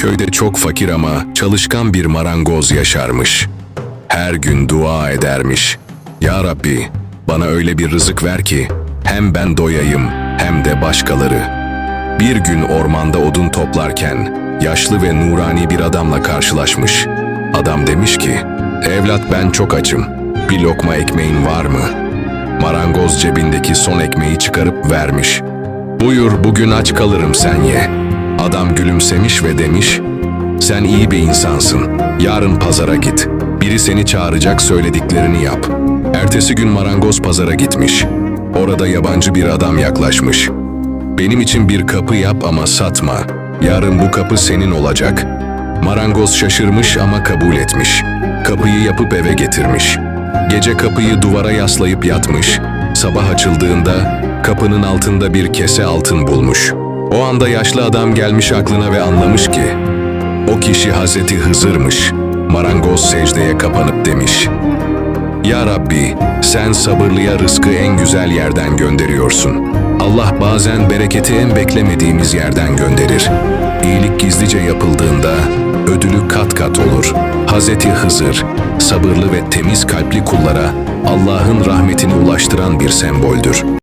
Köyde çok fakir ama çalışkan bir marangoz yaşarmış. Her gün dua edermiş. Ya Rabbi, bana öyle bir rızık ver ki hem ben doyayım hem de başkaları. Bir gün ormanda odun toplarken yaşlı ve nurani bir adamla karşılaşmış. Adam demiş ki, evlat ben çok açım, bir lokma ekmeğin var mı? Marangoz cebindeki son ekmeği çıkarıp vermiş. Buyur bugün aç kalırım sen ye. Adam gülümsemiş ve demiş, sen iyi bir insansın, yarın pazara git. Biri seni çağıracak söylediklerini yap. Ertesi gün marangoz pazara gitmiş. Orada yabancı bir adam yaklaşmış. Benim için bir kapı yap ama satma. Yarın bu kapı senin olacak. Marangoz şaşırmış ama kabul etmiş. Kapıyı yapıp eve getirmiş. Gece kapıyı duvara yaslayıp yatmış. Sabah açıldığında kapının altında bir kese altın bulmuş. O anda yaşlı adam gelmiş aklına ve anlamış ki o kişi Hazreti Hızır'mış. Marangoz secdeye kapanıp demiş. Ya Rabbi, sen sabırlıya rızkı en güzel yerden gönderiyorsun. Allah bazen bereketi en beklemediğimiz yerden gönderir. İyilik gizlice yapıldığında ödülü kat kat olur. Hazreti Hızır, sabırlı ve temiz kalpli kullara Allah'ın rahmetini ulaştıran bir semboldür.